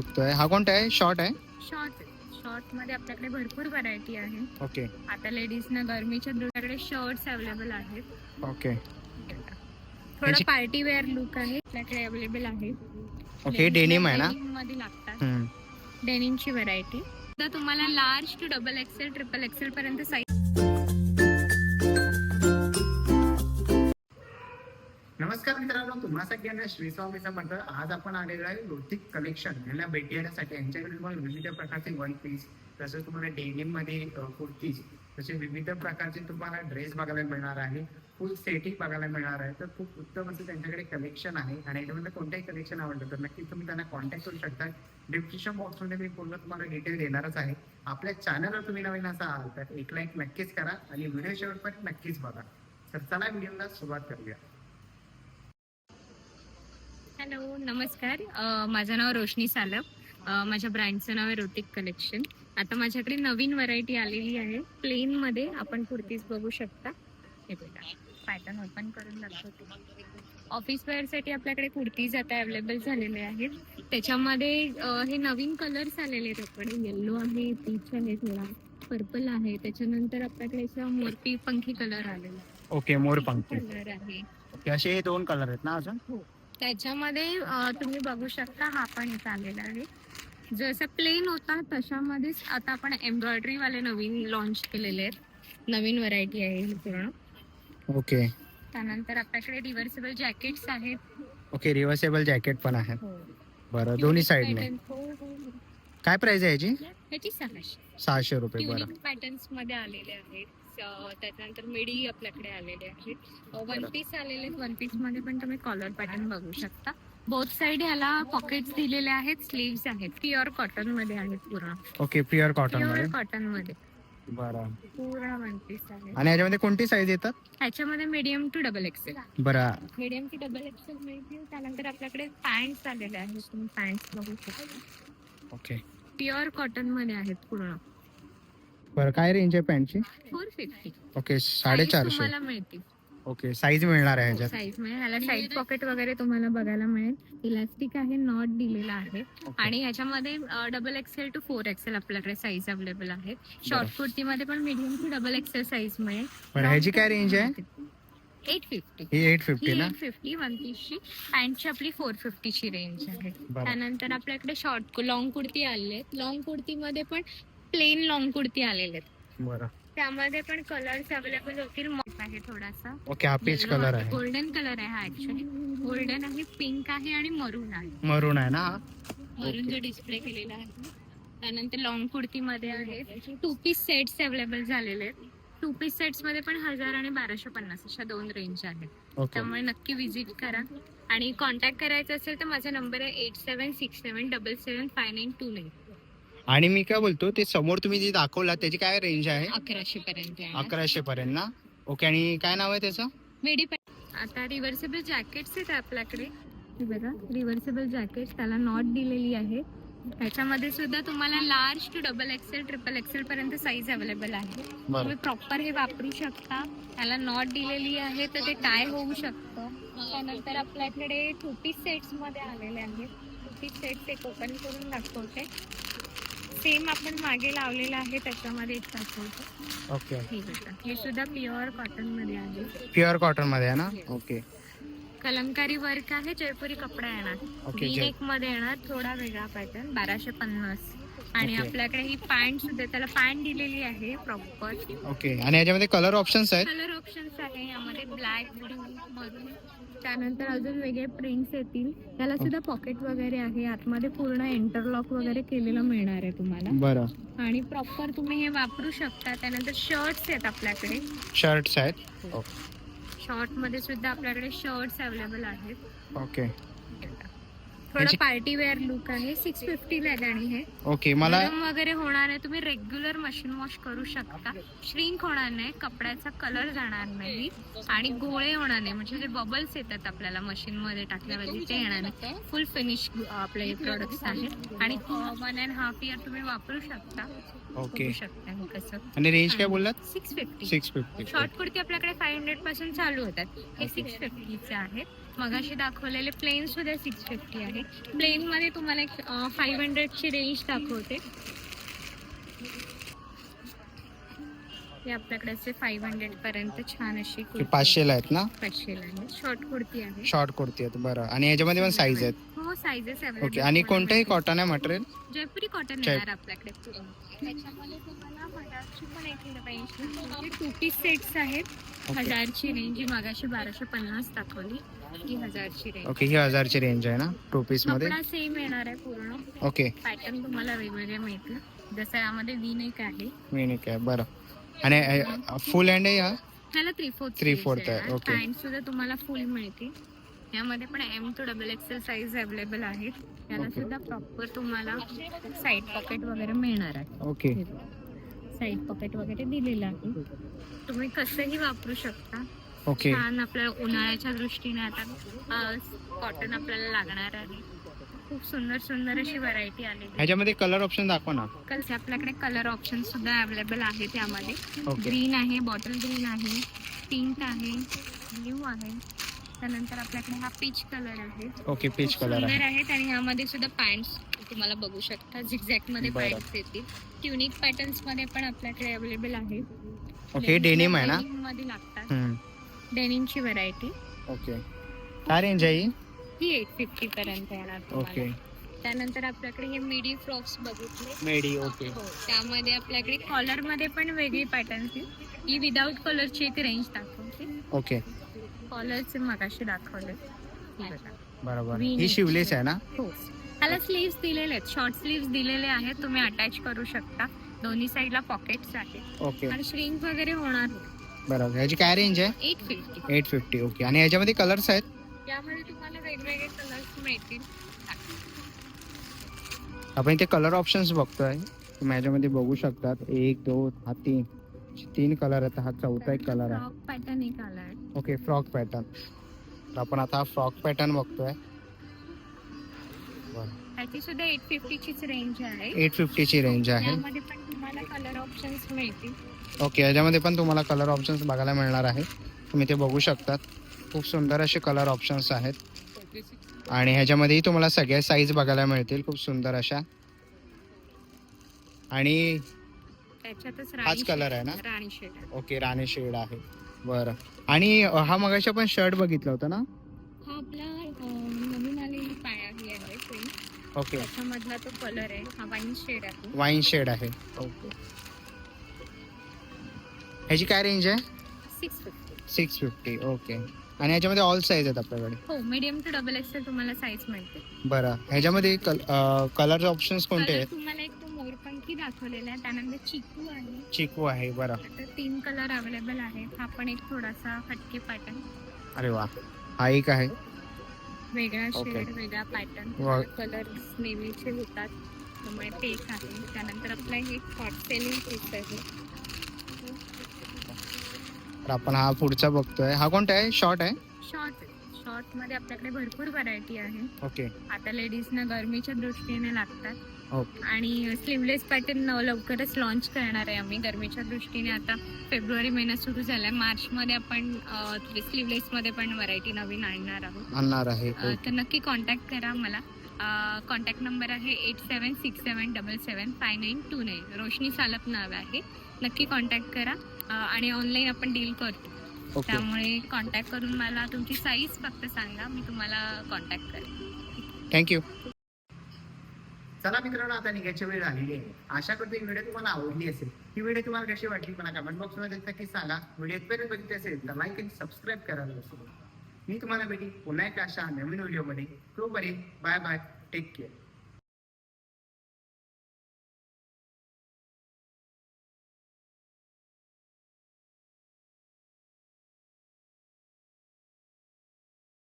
बघतोय. हा कोणता आहे? शॉर्ट आहे? शॉर्ट शॉर्टमध्ये आपल्याकडे भरपूर व्हरायटी आहे. ओके आता लेडीजना गरमीच्या दिवसाकडे शर्ट्स अवेलेबल आहेत. ओके थोडा पार्टी वेअर लुक आहे. आपल्याकडे अवेलेबल आहे. ओके डेनिम आहे ना? Denim मध्ये लागतात. हम्म. डेनिमची व्हरायटी तर तुम्हाला large to double XL triple XL पर्यंत साईज नमस्कार मित्रांनो तुम्हा सगळ्यांना श्री स्वामीचं म्हणतं आज आपण आलेलो आहे ऋतिक कलेक्शन यांना भेट देण्यासाठी यांच्याकडे तुम्हाला विविध प्रकारचे वन पीस तसेच तुम्हाला डेनिममध्ये कुर्तीज तसे विविध प्रकारचे तुम्हाला ड्रेस बघायला मिळणार आहे फुल सेटिंग बघायला मिळणार आहे. तर खूप उत्तम असं त्यांच्याकडे कलेक्शन आहे. आणि याच्यामध्ये कोणतेही कलेक्शन आवडलं तर नक्कीच तुम्ही त्यांना कॉन्टॅक्ट करू शकता. डिस्क्रिप्शन बॉक्समध्ये मी पूर्ण तुम्हाला डिटेल देणारच आहे. आपल्या चॅनलवर तुम्ही नवीन असाल तर एक लाईक नक्कीच करा आणि व्हिडिओ शेवटपर्यंत नक्कीच बघा. तर चला व्हिडिओला सुरुवात करूया. हॅलो नमस्कार. माझं नाव रोशनी सालप. माझ्या ब्रँडचं नाव आहे रोटिक कलेक्शन. आता माझ्याकडे नवीन व्हरायटी आलेली आहे. प्लेन मध्ये आपण कुर्तीज बघू शकता. हे बघा. पॅटर्न ओपन करून दाखवते. ऑफिस वेअरसाठी आपल्याकडे कुर्तीज आता अवेलेबल झालेले आहेत. त्याच्यामध्ये हे नवीन कलर्स आलेले आहेत आपल्याकडे. येल्लो आहे पीच आहे थोडा पर्पल आहे. त्याच्यानंतर आपल्याकडे मोरपी पंखी कलर आलेला ओके मोर पंक्ती कलर आहे. असे हे दोन कलर आहेत ना अजून? त्याच्यामध्ये तुम्ही बघू शकता हा पण इथं आलेला आहे. जसं प्लेन होता तशामध्येच आता आपण एम्ब्रॉयडरी वाले नवीन लॉन्च केलेले आहेत. नवीन व्हरायटी आहे ही पूर्ण. ओके. त्यानंतर आपल्याकडे रिव्हर्सेबल जॅकेट्स आहेत. ओके रिव्हर्सेबल जॅकेट पण आहे हो. बरं दोन्ही साईडने हो, हो. काय प्राइस आहे याची? ह्याची सहाशे. सहाशे रुपये बरं. ट्युनिंग पॅटर्न्समध्ये आलेले आहेत. त्याच्यानंतर मिडी आपल्याकडे आलेले आहेत वन पीस आलेले आहेत. वन पीसमध्ये पण तुम्ही कॉलर पॅटर्न बघू शकता. बोथ साइड ह्याला पॉकेट्स दिलेले आहेत. स्लीव्स आहेत. प्युअर कॉटनमध्ये आहेत पूर्ण. ओके प्युअर कॉटन प्युअरमध्ये. कॉटनमध्ये. बरं. पूर्ण वन पीस आहे. आणि याच्यामध्ये कोणती साईज येतात? ह्याच्यामध्ये मीडियम टू डबल एक्सेल बरं. मीडियम टू डबल एक्सेल मिळतील त्यानंतर आपल्याकडे पॅन्ट आलेले आहेत. तुम्ही पॅन्ट बघू शकता. ओके प्युअर कॉटनमध्ये आहेत पूर्ण. बरं काय रेंज आहे पॅन्टची फोर फिफ्टी ओके साडेचारशे. तुम्हाला ओके साईज मिळणार आहे ह्याच्यात. साईज मिळेल. ह्याला साईड पॉकेट वगैरे तुम्हाला बघायला मिळेल. इलास्टिक आहे नॉट दिलेला आहे. आणि ह्याच्यामध्ये double XL to four XL आपल्याकडे साईज अवेलेबल आहेत शॉर्ट कुर्तीमध्ये पण medium to double XL size मिळेल. बरं ह्याची काय रेंज आहे? एट फिफ्टी ही एट फिफ्टी ही ना? एट फिफ्टी वन पीसची पॅन्टची आपली फोर फिफ्टीची रेंज आहे. बरं. त्यानंतर आपल्याकडे शॉर्ट लॉंग कुर्ती आलेले आहेत लॉंग कुर्तीमध्ये पण प्लेन लॉंग कुर्ती आलेले आहेत. बरं. त्यामध्ये पण कलर्स अवेलेबल होतील. मॉप आहे थोडासा. ओके हा पीच कलर आहे. गोल्डन कलर आहे हा ऍक्च्युली गोल्डन आहे पिंक आहे आणि मरून आहे. मरून आहे ना? हा मरून जो डिस्प्ले केलेला आहे. त्यानंतर लॉंग कुर्ती मध्ये आहे टू पीस सेट्स अवेलेबल झालेले आहेत. टू पीस सेट्समध्ये पण हजार आणि बाराशे पन्नास अशा दोन रेंज आहेत. ओके त्यामुळे नक्की विजिट करा. आणि कॉन्टॅक्ट करायचा असेल तर माझा नंबर आहे eight seven six seven double seven five nine two nine आणि मी काय बोलतो ते समोर तुम्ही जे दाखवला त्याची काय रेंज आहे? अकराशे पर्यंत आहे. अकराशे पर्यंत ना? ओके आणि काय नाव आहे त्याचं? मेडी आता रिव्हर्सेबल जॅकेट्स आहेत आपल्याकडे. हे बघा रिव्हर्सेबल जॅकेट त्याला नॉट दिलेली आहे त्याच्यामध्ये सुद्धा तुम्हाला large to double XL triple XL पर्यंत साईज अवेलेबल आहे. बरं. तुम्ही प्रॉपर हे वापरू शकता. त्याला नॉट दिलेली आहे तर ते टाय होऊ शकतं. त्यानंतर आपल्याकडे टू पीस सेट्समध्ये आलेले आहेत. टू पीस सेट्स एक ओपन करून दाखवते. सेम आपण मागे लावलेलं आहे त्याच्यामध्ये एक दाखवते ओके. हे बघा हे सुद्धा प्युअर कॉटनमध्ये आहे. प्युअर कॉटनमध्ये आहे ना? ओके. कलमकारी वर्क आहे जयपुरी कपडा येणार. ओके नेकमध्ये येणार थोडा वेगळा पॅटर्न बाराशे पन्नास. आणि ओके. आपल्याकडे ही पॅन्ट सुद्धा त्याला पॅन्ट दिलेली आहे प्रॉपर ओके. आणि याच्यामध्ये कलर ऑप्शन्स आहेत? कलर ऑप्शन्स आहे यामध्ये ब्लॅक ब्लू मरून त्यानंतर अजून वेगळे प्रिंट्स येतील. त्याला सुद्धा पॉकेट वगैरे आहे. आतमध्ये पूर्ण इंटरलॉक वगैरे केलेलं मिळणार आहे तुम्हाला. बरं. आणि प्रॉपर तुम्ही हे वापरू शकता. त्यानंतर शर्ट्स आहेत आपल्याकडे. शर्ट्स आहेत. शॉर्टमध्ये सुद्धा आपल्याकडे शर्ट्स अवेलेबल आहेत. ओके थोडा पार्टी वेअर लुक आहे. सिक्स फिफ्टी आणि हे ओके मला गरम वगैरे होणार आहे. तुम्ही रेग्युलर मशीन वॉश करू शकता. श्रिंक होणार नाही. कपड्याचा कलर जाणार नाही. आणि गोळे होणार नाही. म्हणजे जे बबल्स येतात आपल्याला मशीन मध्ये टाकल्यावरती ते येणार नाही. फुल फिनिश आपले हे प्रोडक्ट्स आहेत. आणि वन अँड हाफ इयर तुम्ही वापरू शकता. ओके शकता कसं. आणि रेंज काय बोललात? Six fifty six fifty short kurti आपल्याकडे फाय हंड्रेडपासून चालू होतात. हे सिक्स फिफ्टीचे आहेत. मगाशी दाखवलेले प्लेन सुद्धा सिक्स फिफ्टी आहे. प्लेन मध्ये तुम्हाला एक फाईव्ह हंड्रेडची रेंज दाखवते. हे आपल्याकडे असे फाईव्ह हंड्रेड पर्यंत छान अशी हे पाचशेला आहेत ना? पाचशेला आहे. शॉर्ट कुर्ती आहे. शॉर्ट कुर्ती आहेत बरं. आणि याच्यामध्ये पण साईज आहेत. हो साईजेस ओके आणि कोणतंही कॉटन आहे मटेरियल जयपुरी कॉटन जय- येणार आपल्याकडे पुढे. त्याच्यामध्ये तुम्हाला हजारची पण एक रेंज टू पीस सेट्स आहेत. हजारची रेंज ही मागाशी बाराशे पन्नास दाखवली. ही हजारची रेंज ओके ही हजारची रेंज आहे ना? टू पीसमध्ये? कपडा सेम येणार आहे पूर्ण. ओके. पॅटर्न तुम्हाला वेगवेगळे मिळतील. जसं यामध्ये एक आहे. मिनिक आहे बरं. आणि फुल हँड आहे हा ह्याला थ्री फोर्थ Three fourth आहे, okay. पॅन्ट सुद्धा तुम्हाला फुल मिळतील. यामध्ये पण M to double XL size available आहेत. याला Okay. सुद्धा प्रॉपर तुम्हाला साईड पॉकेट वगैरे मिळणार आहे. ओके. साईड पॉकेट वगैरे दिलेलं आहे. तुम्ही कसंही वापरू शकता. ओके छान आपल्याला उन्हाळ्याच्या दृष्टीने आता कॉटन आपल्याला लागणार आहे. खूप सुंदर सुंदर अशी व्हरायटी आहे. ह्याच्यामध्ये कलर ऑप्शन दाखवा ना. आपल्याकडे कलर ऑप्शन सुद्धा अवेलेबल आहेत यामध्ये. ओके ग्रीन आहे बॉटल ग्रीन आहे पिंक आहे ब्ल्यू आहे. त्यानंतर आपल्याकडे हा पीच कलर आहे. ओके पीच कलर आहे. आणि यामध्ये सुद्धा पॅन्ट तुम्हाला बघू शकता. झिगझॅकमध्ये. पॅन्ट येतील. ट्युनिक पॅटर्न्समध्ये पण आपल्याकडे अवेलेबल आहे. ओके डेनिम आहे ना? मध्ये लागतात. डेनिमची व्हरायटी ओके काय रेंज आहे ही? ही एट फिफ्टी पर्यंत येणार ओके त्यानंतर आपल्याकडे हे मिडी फ्रॉक्स बघितले. मेडी ओके हो त्यामध्ये आपल्याकडे कॉलरमध्ये पण वेगळी पॅटर्न्स ही विदाऊट कलरची एक रेंज दाखवते. ओके कॉलरचे मगाशी दाखवले. हे बघा. बरोबर. ही. शिवलेस आहे ना? हो. ह्याला स्लीव्स दिलेले आहेत. शॉर्ट स्लीव्स दिलेले आहेत. तुम्ही अटॅच करू शकता. दोन्ही साईडला पॉकेट्स आहेत. ओके आणि श्रिंक वगैरे होणार बरोबर. ह्याची काय रेंज आहे? Eight fifty eight fifty okay आणि ह्याच्यामध्ये कलर्स आहेत? यामध्ये तुम्हाला वेगवेगळे कलर्स मिळतील. आपण इथे कलर ऑप्शन्स बघतोय. तुम्ही ह्याच्यामध्ये बघू शकतात. एक दोन हा तीन. तीन कलर आहेत. हा चौथा एक कलर आहे. पॅटर्न एक ओके फ्रॉक पॅटर्न तर आपण आता हा फ्रॉक पॅटर्न बघतोय. त्याची सुद्धा एट फिफ्टीचीच रेंज आहे. एट फिफ्टीची रेंज आहे. यामध्ये पण तुम्हाला कलर ऑप्शन्स मिळतील. ओके ह्याच्यामध्ये पण तुम्हाला कलर ऑप्शन्स बघायला मिळणार आहे. तुम्ही ते बघू शकतात. खूप सुंदर असे कलर ऑप्शन्स आहेत. आणि ह्याच्यामध्येही तुम्हाला सगळ्या साईज बघायला मिळतील. खूप सुंदर अशा. आणि हाच कलर आहे ना? ओके राणी शेड आहे. बरं. आणि हा मगाशी आपण शर्ट बघितला होता ना? ओके वाईन शेड आहे ओके ह्याची काय रेंज आहे? Six fifty six fifty okay आणि ह्याच्यामध्ये ऑल साईज आहेत आपल्याकडे. हो मीडियम टू डबल एक्सेल तुम्हाला साईज मिळते बरं. ह्याच्यामध्ये कल कलर ऑप्शन्स कोणते आहेत? तुम्हाला एक तो मोरपंखी दाखवलेला आहे त्यानंतर चिकू आहे. चिकू आहे बरं. तीन कलर अवेलेबल आहेत. हा पण एक थोडासा हटके पॅटर्न अरे वा. हा एक आहे. वेगळा Okay. शेड वेगळा पॅटर्न वा. कलर नेहमीचे होतात. त्यामुळे ते एक आहे. त्यानंतर आपला हे हॉट सेलिंग पीस आहे. तर आपण हा पुढचा बघतोय. हा कोणता आहे? शॉर्ट आहे? शॉर्ट शॉर्टमध्ये आपल्याकडे भरपूर व्हरायटी आहे. ओके आता लेडीजना गरमीच्या दृष्टीने लागतात. ओके आणि स्लीवलेस पॅटर्न लवकरच लॉन्च करणार आहे आम्ही. गरमीच्या दृष्टीने आता फेब्रुवारी महिना सुरू झालाय. मार्च मध्ये आपण स्लीवलेस मध्ये पण व्हरायटी नवीन आणणार आहोत. आणणार आहे. अ, तर नक्की कॉन्टॅक्ट करा मला. कॉन्टॅक्ट नंबर आहे eight seven six seven double seven five nine two nine Roshni Salap नाव आहे. नक्की कॉन्टॅक्ट करा. आणि ऑनलाईन आपण डील करतो. ओके त्यामुळे कॉन्टॅक्ट करून मला तुमची साईज फक्त सांगा. मी तुम्हाला कॉन्टॅक्ट करेन. थँक्यू चला मित्रांनो आता निघायची वेळ झालेली आहे. आशा करतो ही व्हिडिओ तुम्हाला आवडली असेल. ही व्हिडिओ तुम्हाला कशी वाटली? मला कमेंट बॉक्समध्ये नक्की सांगा. व्हिडिओ इथपर्यंत बघितली असेल तर लाईक आणि सबस्क्राईब करायला विसरू. मी तुम्हाला भेटी पुन्हा एक अशा नवीन व्हिडिओमध्ये. तो बरे बाय बाय टेक केअर